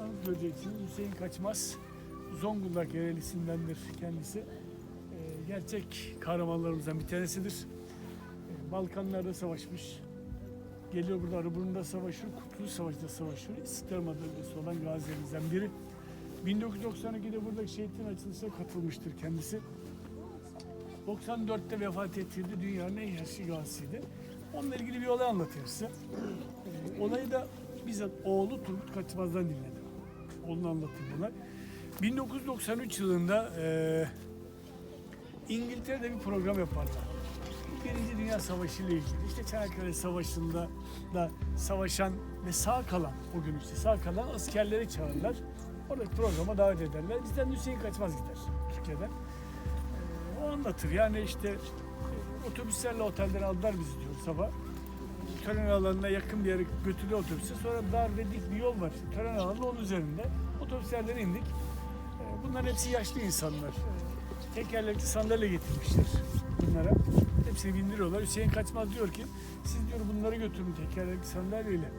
anıt göreceksiniz. Hüseyin Kaçmaz Zonguldak yerelisindendir kendisi. Ee, gerçek kahramanlarımızdan bir tanesidir. Ee, Balkanlarda savaşmış. Geliyor burada Arıburnu'nda savaşıyor, Kurtuluş Savaşı'nda savaşıyor. İstiklal Madalyası olan gazilerimizden biri. 1992'de buradaki şehitin açılışına katılmıştır kendisi. 94'te vefat ettiğinde dünyanın en yaşlı gazisiydi. Onunla ilgili bir olay anlatayım size. Ee, olayı da bizzat oğlu Turgut Kaçmaz'dan dinledim. Oğlunu anlatayım buna. 1993 yılında e, İngiltere'de bir program yaparlar. Birinci Dünya Savaşı ile ilgili. İşte Çanakkale Savaşı'nda da savaşan ve sağ kalan, o gün işte sağ kalan askerleri çağırırlar. Oradaki programa davet ederler. Bizden Hüseyin Kaçmaz gider Türkiye'den. Ee, o anlatır. Yani işte e, otobüslerle otelden aldılar bizi diyor sabah. Tören alanına yakın bir yere götürüyor otobüse. Sonra dar ve dik bir yol var. Tören alanı onun üzerinde. Otobüslerden indik. Ee, Bunların hepsi yaşlı insanlar. Ee, Tekerlekli sandalye getirmişler bunlara. Hepsini bindiriyorlar. Hüseyin Kaçmaz diyor ki siz diyor bunları götürün tekerlekli sandalyeyle.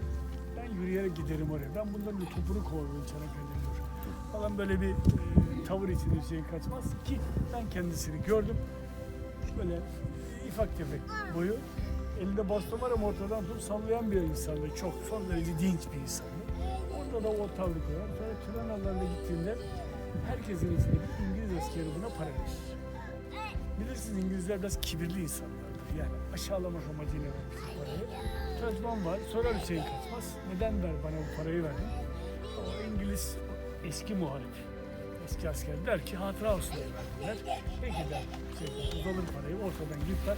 Ben yürüyerek giderim oraya. Ben bunların topunu kovalıyorum Çanakkale'de diyor. Falan böyle bir e, tavır içinde Hüseyin Kaçmaz ki ben kendisini gördüm. Böyle ifak tefek boyu. Elinde baston var ama ortadan tutup sallayan bir insandı. Çok son derece dinç bir insandı. Orada da o tavrı koyar. Sonra tren alanına gittiğinde herkesin içinde bir İngiliz askeri buna para verir. Bilirsiniz İngilizler biraz kibirli insanlardır. Yani aşağılamak amacıyla verir parayı. Tercüman var. Sorar Hüseyin Kaçmaz. Neden der bana bu parayı verdin? O İngiliz eski muharip. Eski asker der ki hatıra olsun diye verdiler. Peki der Hüseyin Kaçmaz alır parayı ortadan yırtar.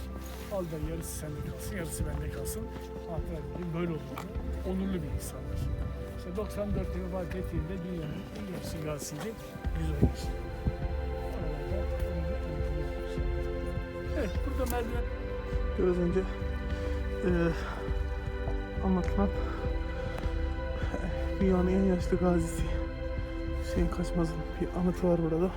Al der yarısı sende kalsın yarısı bende kalsın. Hatıra dediğim böyle olur. Onurlu bir insandır. İşte 94'te vefat ettiğinde dünyanın en yaşlı gazisiydi. 110 yaşında. Evet burada merdiven Biraz önce eee anlatılan dünyanın en yaşlı gazisi Hüseyin Kaçmaz'ın bir anıtı var burada.